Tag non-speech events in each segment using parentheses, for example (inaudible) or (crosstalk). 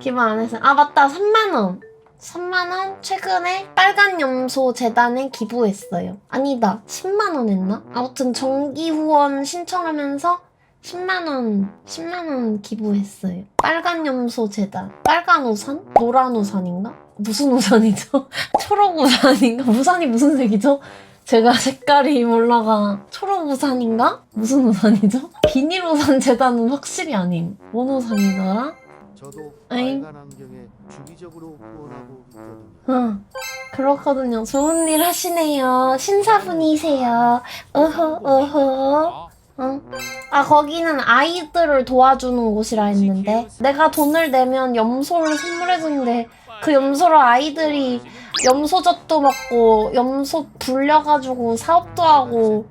기부 안 했어요. 아 맞다 3만 원. 3만 원 최근에 빨간 염소 재단에 기부했어요. 아니다 10만 원 했나? 아무튼 정기 후원 신청하면서 10만 원 10만 원 기부했어요. 빨간 염소 재단. 빨간 우산? 노란 우산인가? 무슨 우산이죠? (laughs) 초록 우산인가? 우산이 무슨 색이죠? 제가 색깔이 몰라가 초록 우산인가? 무슨 우산이죠? 비닐 우산 재단은 확실히 아님. 뭔 우산이더라? 저도. 빨간 안경에 주기적으로 후원하고 있거든요. 응. 그렇거든요. 좋은 일 하시네요. 신사분이세요. 어허, 어허. 응. 아, 거기는 아이들을 도와주는 곳이라 했는데, 내가 돈을 내면 염소를 선물해주는데, 그 염소로 아이들이 염소젖도 먹고, 염소 불려가지고 사업도 하고,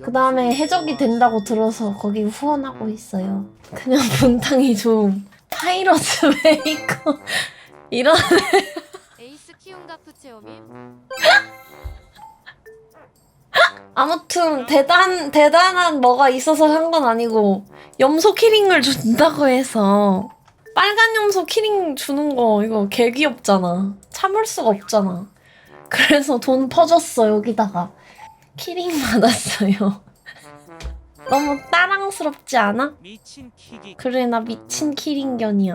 그 다음에 해적이 된다고 들어서 거기 후원하고 있어요. 그냥 분탕이 좀 파이러스 (laughs) 메이커 이런 에이스 키움가프 체험임 아무튼 대단 대단한 뭐가 있어서 한 건 아니고 염소 키링을 준다고 해서 빨간 염소 키링 주는 거 이거 개 귀엽잖아. 참을 수가 없잖아. 그래서 돈 퍼줬어 여기다가 키링 받았어요. 너무 따랑스럽지 않아? 그래 나 미친 키링견이야.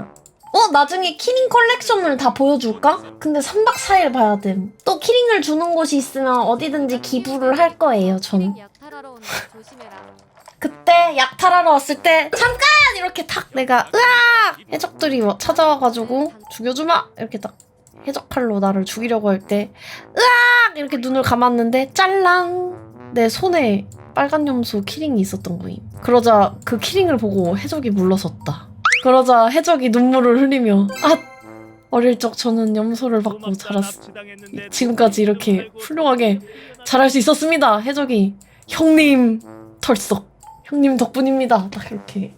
어 나중에 키링 컬렉션을 다 보여줄까? 근데 3박 4일 봐야 됨. 또 키링을 주는 곳이 있으면 어디든지 기부를 할 거예요 전. (laughs) 그때 약 탈하러 왔을 때 잠깐 이렇게 탁 내가 으악 해적들이 와- 찾아와가지고 죽여주마 이렇게 딱 해적칼로 나를 죽이려고 할 때 으악 이렇게 눈을 감았는데 짤랑 내 손에 빨간 염소 키링이 있었던 거임. 그러자 그 키링을 보고 해적이 물러섰다. 그러자 해적이 눈물을 흘리며 아 어릴 적 저는 염소를 받고 자랐어 지금까지 이렇게 훌륭하게 잘할 수 있었습니다. 해적이. 형님 털썩. 형님 덕분입니다. 딱 이렇게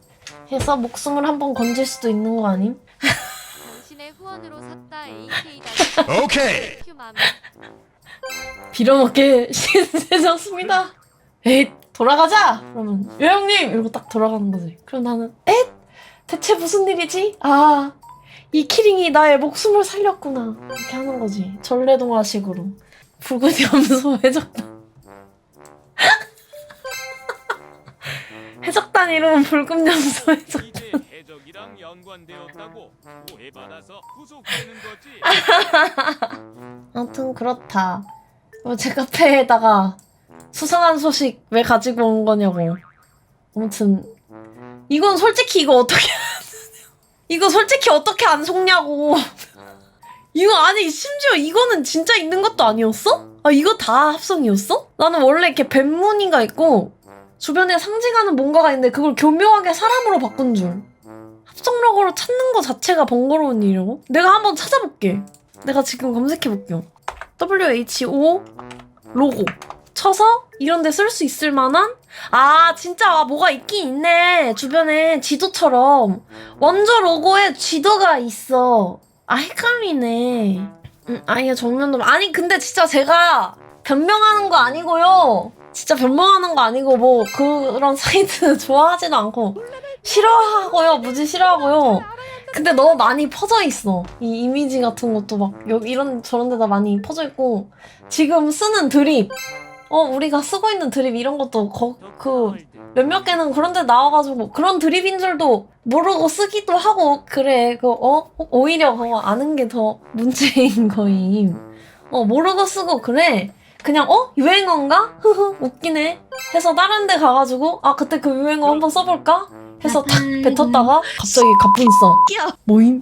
해서 목숨을 한번 건질 수도 있는 거 아님? 당신의 후원으로 샀다 AK 오케이 빌어먹게 (laughs) 신세졌습니다. 에잇 돌아가자. 그러면 예 형님 이러고 딱 돌아가는 거지. 그럼 나는 에잇 대체 무슨 일이지? 아. 이 키링이 나의 목숨을 살렸구나. 이렇게 하는 거지. 전래동화식으로. 붉은 염소 (laughs) 해적단. (laughs) 해적단 이름은 붉은 염소 해적. 이제 해적 이랑 연관되었다고 오해받아서 구속되는 거지 (laughs) 아무튼 그렇다. 어, 제 카페에다가 수상한 소식 왜 가지고 온 거냐고. 아무튼 이건 솔직히 이거 어떻게 (laughs) 이거 솔직히 어떻게 안 속냐고. (laughs) 이거 아니 심지어 이거는 진짜 있는 것도 아니었어? 아 이거 다 합성이었어? 나는 원래 이렇게 뱀무늬가 있고 주변에 상징하는 뭔가가 있는데 그걸 교묘하게 사람으로 바꾼 줄. 합성 로고로 찾는 거 자체가 번거로운 일이라고? 내가 한번 찾아볼게. 내가 지금 검색해볼게요. WHO 로고. 쳐서 이런 데 쓸 수 있을 만한? 아 진짜 아, 뭐가 있긴 있네. 주변에 지도처럼. 원조 로고에 지도가 있어. 아 헷갈리네. 음, 아예 정면도 아니 근데 진짜 제가 변명하는 거 아니고요 진짜 변명하는 거 아니고 뭐 그런 사이트 (laughs) 좋아하지도 않고 싫어하고요. 무지 싫어하고요. 근데 너무 많이 퍼져 있어. 이 이미지 같은 것도 막 여기 이런 저런 데다 많이 퍼져 있고 지금 쓰는 드립. 어 우리가 쓰고 있는 드립 이런 것도 거, 그 몇몇 개는 그런 데 나와가지고 그런 드립인 줄도 모르고 쓰기도 하고 그래. 그 어? 오히려 그거 아는 게 더 문제인 거임. 어 모르고 쓰고 그래 그냥 어? 유행어인가? 흐흐 웃기네. 해서 다른 데 가가지고 아 그때 그 유행어 한번 써볼까? 해서 탁 뱉었다가 갑자기 갑분싸. 모임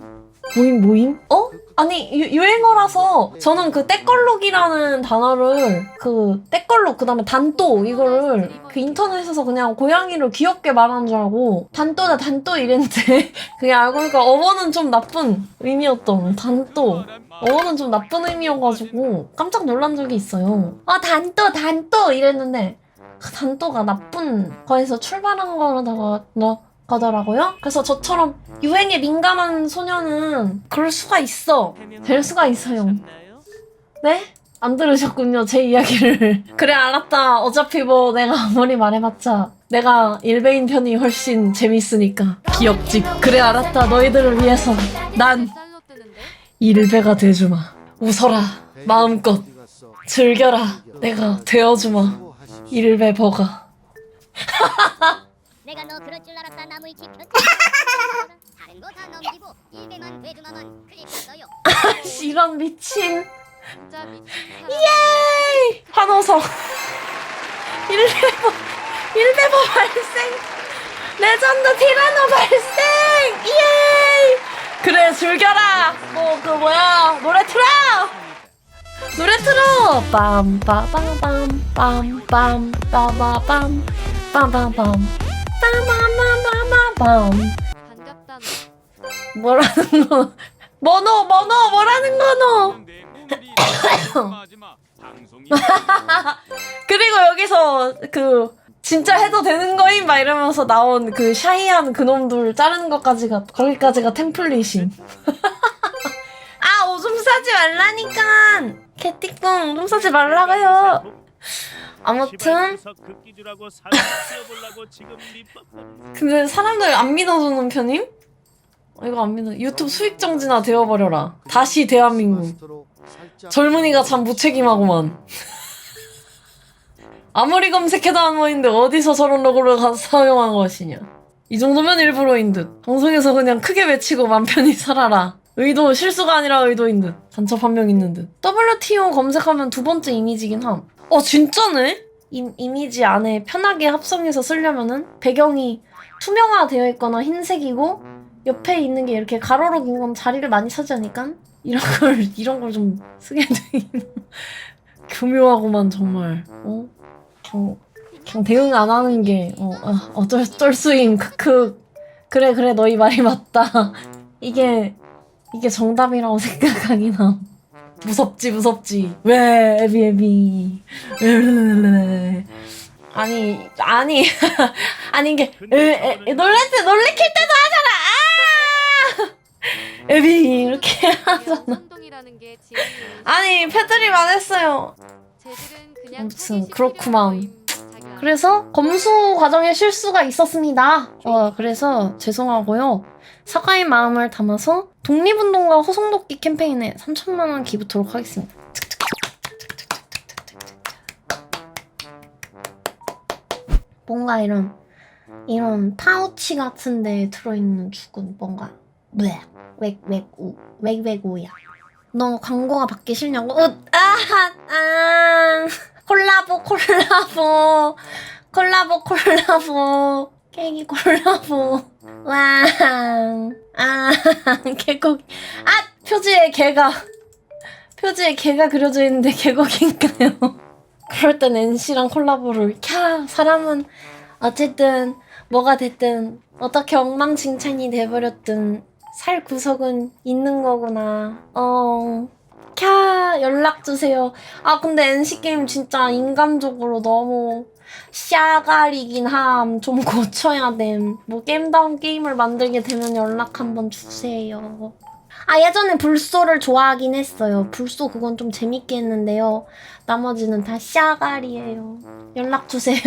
모임 모임? 어? 아니 유, 유행어라서 저는 그 때걸룩이라는 단어를 그 때걸룩 그다음에 단또 이거를 그 인터넷에서 그냥 고양이를 귀엽게 말하는 줄 알고 단또다 단또 이랬는데 (laughs) 그게 알고 보니까 어원은 좀 나쁜 의미였던 단또. 어원은 좀 나쁜 의미여가지고 깜짝 놀란 적이 있어요. 아 단또 단또 이랬는데 그 단또가 나쁜 거에서 출발한 거라다가 너 거더라고요. 그래서 저처럼 유행에 민감한 소녀는 그럴 수가 있어. 될 수가 있어요. 네? 안 들으셨군요, 제 이야기를. (laughs) 그래, 알았다. 어차피 뭐 내가 아무리 말해봤자 내가 일베인 편이 훨씬 재밌으니까. 기억직. 그래, 알았다. 너희들을 위해서 난? 일베가 돼주마. 웃어라. 마음껏. 즐겨라. 내가 되어주마. 수고하십시오. 일베 버가. (laughs) 내가 너 그럴 줄 알았다 나무위 지켰 다른 거 다 넘기고 일배만 돼주마만 클릭했어요 씨, 이런 미친. 진짜 미친 사람. 예이! 한호성. 일베버, 일베버 발생. 레전드 티라노 발생! 예이! 그래, 즐겨라! 뭐, 그, 뭐야, 노래 틀어! 노래 틀어! 빰, 빠밤빰, 빰, 빰, 빠바밤, 빠바밤, 빠바바 너. 뭐라는 거. 뭐노, 뭐노, 뭐라는 거노! (laughs) 그리고 여기서 그 진짜 해도 되는 거임 막 이러면서 나온 그 샤이한 그놈들 자르는 것까지가 거기까지가 템플릿임. (laughs) 아 오줌 싸지 말라니까. 개띠꿍 오줌 싸지 말라고요. 아무튼 밑밥 근데 사람들 안 믿어주는 편임? 어, 이거 안 믿어. 유튜브 수익 정지나 되어버려라. 다시 대한민국. 젊은이가 참 무책임하구만. (laughs) 아무리 검색해도 안 보이는데 어디서 저런 로고를 가서 사용한 것이냐. 이 정도면 일부러인 듯. 방송에서 그냥 크게 외치고 맘 편히 살아라. 의도, 실수가 아니라 의도인 듯. 간첩 한 명 있는 듯. WTO 검색하면 두 번째 이미지긴 함. 어, 진짜네? 이, 이미지 안에 편하게 합성해서 쓰려면은 배경이 투명화되어 있거나 흰색이고 옆에 있는 게 이렇게 가로로 긴 건 자리를 많이 차지하니까? 이런 (laughs) 걸 이런 걸 좀 쓰게 되긴 (laughs) 교묘하고만 정말 어? 그냥, 그냥 대응 안 하는 게 어, 아, 어쩔 어쩔 수임. 크크. 그래 그래 너희 말이 맞다. (laughs) 이게 이게 정답이라고 생각하긴 함 무섭지 무섭지. 왜 애비 애비. 아니 아니. (laughs) 아니 이게 에, 에, 놀랬을 놀래킬 때도 하잖아. 아! 애비 이렇게 (laughs) 하잖아. 게 아니 패드립 안 했어요. 그냥 하기 그렇구만. 거임. 그래서 검수 과정에 실수가 있었습니다. 어 그래서 죄송하고요. 사과의 마음을 담아서 독립운동가 호송독기 캠페인에 3천만 원 기부토록 하겠습니다. 뭔가 이런 이런 파우치 같은 데 들어있는 죽은 뭔가 왜? 웩웩우 웩웩우야? 너 광고가 받기 싫냐고? 으, 아, 아, 콜라보, 콜라보, 콜라보, 콜라보, 케이크 콜라보, 와, 아, (laughs) 개고기, 아, 표지에 개가, 표지에 개가 그려져 있는데 개고기인가요? (laughs) 그럴 땐 NC랑 콜라보를, 캬, 사람은 어쨌든, 뭐가 됐든, 어떻게 엉망진창이 돼버렸든, 살 구석은 있는 거구나. 어. 캬, 연락 주세요. 아, 근데 NC게임 진짜 인간적으로 너무 샤가리긴 함. 좀 고쳐야 됨. 뭐, 게임다운 게임을 만들게 되면 연락 한번 주세요. 아, 예전에 불소를 좋아하긴 했어요. 불소 그건 좀 재밌게 했는데요. 나머지는 다 샤가리예요. 연락 주세요.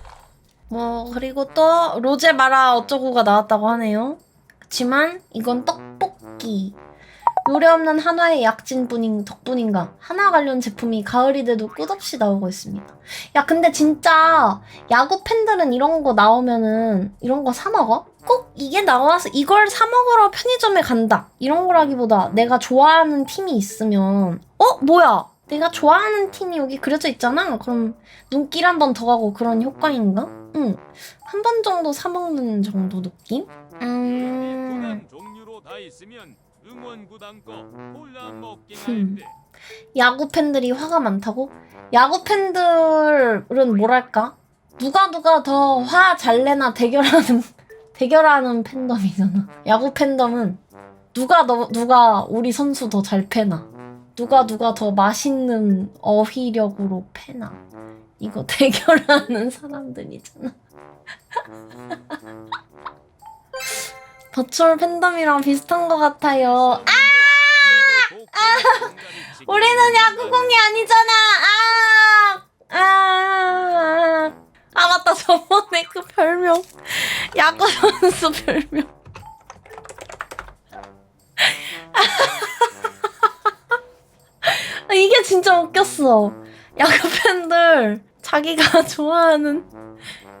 (laughs) 뭐, 그리고 또, 로제 마라 어쩌고가 나왔다고 하네요. 그치만 이건 떡볶이. 요리 없는 한화의 약진뿐인 덕분인가 한화 관련 제품이 가을이 돼도 끝없이 나오고 있습니다. 야 근데 진짜 야구 팬들은 이런 거 나오면은 이런 거 사 먹어? 꼭 이게 나와서 이걸 사 먹으러 편의점에 간다 이런 거라기보다 내가 좋아하는 팀이 있으면 어 뭐야 내가 좋아하는 팀이 여기 그려져 있잖아 그럼 눈길 한 번 더 가고 그런 효과인가? 응 한 번 정도 사 먹는 정도 느낌? 음. 응원 구단 거 콜라 먹긴. 할때 야구 팬들이 화가 많다고? 야구 팬들은 뭐랄까? 누가 누가 더 화 잘 내나 대결하는 (laughs) 대결하는 팬덤이잖아. 야구 팬덤은 누가 더 누가 우리 선수 더 잘 패나? 누가 누가 더 맛있는 어휘력으로 패나? 이거 (laughs) 대결하는 사람들이잖아. (laughs) 버추얼 팬덤이랑 비슷한 것 같아요. 아! 우리는 야구공이 아니잖아. 아, 아, 아 맞다. 저번에 그 별명 야구 선수 별명. 아, (laughs) 이게 진짜 웃겼어. 야구 팬들 자기가 (laughs) 좋아하는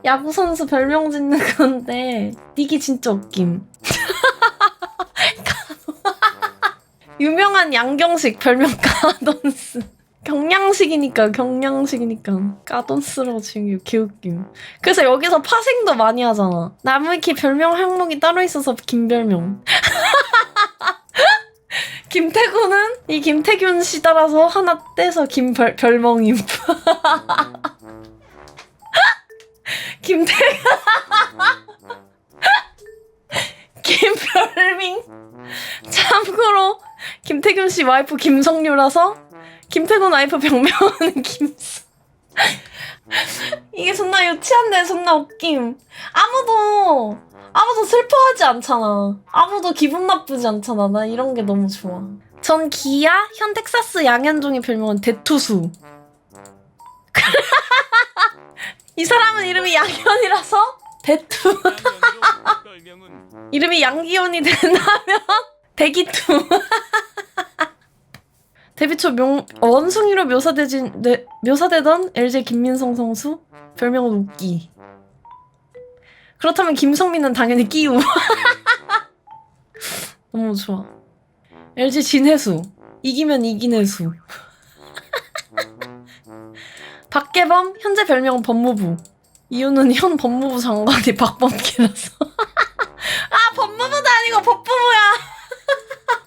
야구 선수 별명 짓는 건데 이게 진짜 웃김. (laughs) 유명한 양경식 별명 까돈스. 경양식이니까 경양식이니까 까돈스라고 지금 게 개웃김. 그래서 여기서 파생도 많이 하잖아. 나무위키 별명 항목이 따로 있어서 김별명. (laughs) 김태구는 이 김태균 씨 따라서 하나 떼서 김별 별명임. 김태 (laughs) 김별밍. 참고로 김태균 씨 와이프 김성류라서 김태균 와이프 병명은 (laughs) 김수. 이게 존나 유치한데 존나 웃김. 아무도 아무도 슬퍼하지 않잖아. 아무도 기분 나쁘지 않잖아. 나 이런 게 너무 좋아. 전 기아 현 텍사스 양현종의 별명은 대투수. (laughs) 이 사람은 이름이 양현이라서 대투. (laughs) 이름이 양기현이 된다면 (laughs) 대기투. 데뷔 초 명, 원숭이로 묘사되진, 네, 묘사되던 LG 김민성 선수 별명은 웃기. 그렇다면 김성민은 당연히 끼우. 너무 좋아. LG 진해수 이기면 이기네수. 박계범 현재 별명은 법무부. 이유는 현 법무부 장관이 (laughs) 박범계라서. (laughs) 아 법무부도 아니고 법부부야.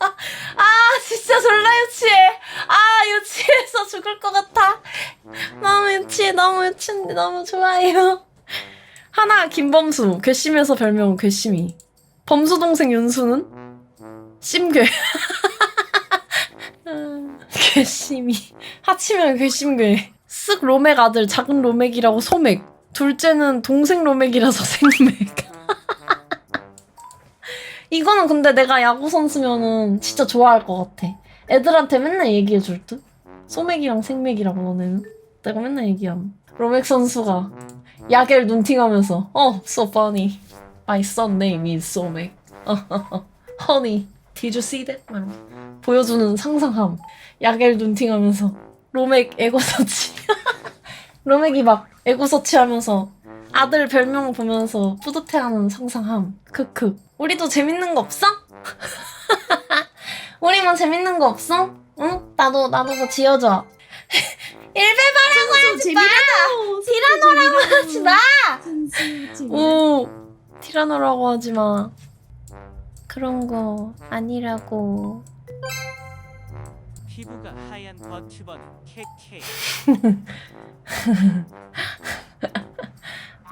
(laughs) 아 진짜 졸라 유치해. 아 유치해서 죽을 것 같아. 너무 유치해 너무 유치한데 너무 좋아요. 하나 김범수 괘씸해서 별명은 괘씸이. 범수 동생 윤수는 심괴. 음, 괘씸이. 하치면 괘씸괴. 쓱 로맥 아들 작은 로맥이라고 소맥. 둘째는 동생 로맥이라서 (laughs) 생맥. 이거는 근데 내가 야구 선수면은 진짜 좋아할 것 같아. 애들한테 맨날 얘기해 줄 듯. 소맥이랑 생맥이라고 너네는. 내가 맨날 얘기함. 로맥 선수가 야겔 눈팅하면서 어, so funny. My son name is 소맥. (laughs) Honey, did you see that? 막 보여주는 상상함. 야겔 눈팅하면서 로맥 에고서치. (laughs) 로맥이 막 에고서치 하면서 아들 별명 보면서 뿌듯해하는 상상함. 크크. 우리도 재밌는 거 없어? (laughs) 우리만 재밌는 거 없어? 응? 나도 나도 뭐 지어줘. (laughs) 일베바라고 하지 마. 티라노라고 하지 마. 오, 티라노라고 하지 마. 그런 거 아니라고. 피부가 하얀 버튜버는 KK.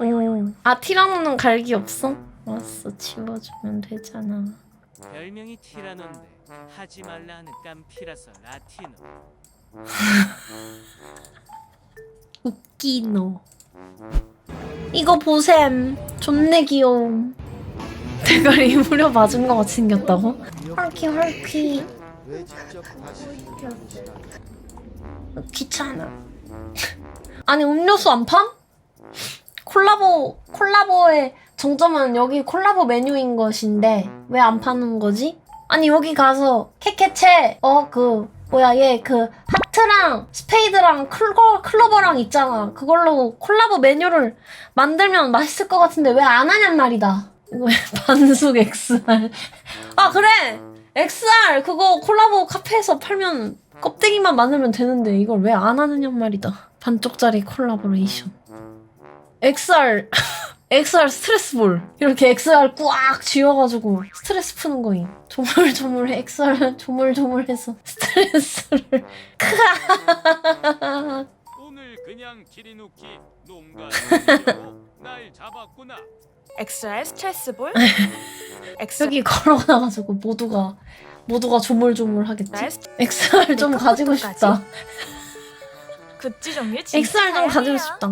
(laughs) 오, 아 티라노는 갈기 없어? 왔어, 지워주면 되잖아. 별명이 티라노인데 하지 말라는 깜피라서 라티노. (laughs) 웃기노. 이거 보셈. 존내 귀여움. (laughs) 대가리 무려 맞은 거 같이 생겼다고? 헐키 헐키. 왜 직접 다시 일하시나? 귀찮아. 아니 음료수 안 팜? 콜라보 콜라보의 정점은 여기 콜라보 메뉴인 것인데 왜 안 파는 거지? 아니 여기 가서 캐캐체 어 그 뭐야 얘 그 하트랑 스페이드랑 클거 클로버랑 있잖아 그걸로 콜라보 메뉴를 만들면 맛있을 것 같은데 왜 안 하냔 말이다 이거 (laughs) 반숙 XR 아 그래 XR 그거 콜라보 카페에서 팔면 껍데기만 만들면 되는데 이걸 왜 안 하느냐 말이다. 반쪽짜리 콜라보레이션. XR XR (laughs) 스트레스 볼 이렇게 XR 꽉 쥐어가지고 스트레스 푸는 거임. 조물조물 XR 조물조물해서 스트레스를 크아. (laughs) 오늘 그냥 기리누키 농가 날 잡았구나. XR 스트레스볼? XR 여기 걸어가가지고 모두가 모두가 조물조물하겠지. XR 좀 가지고 싶다. 굿즈 종류 진짜 XR 좀 가지고 다양해요. 싶다.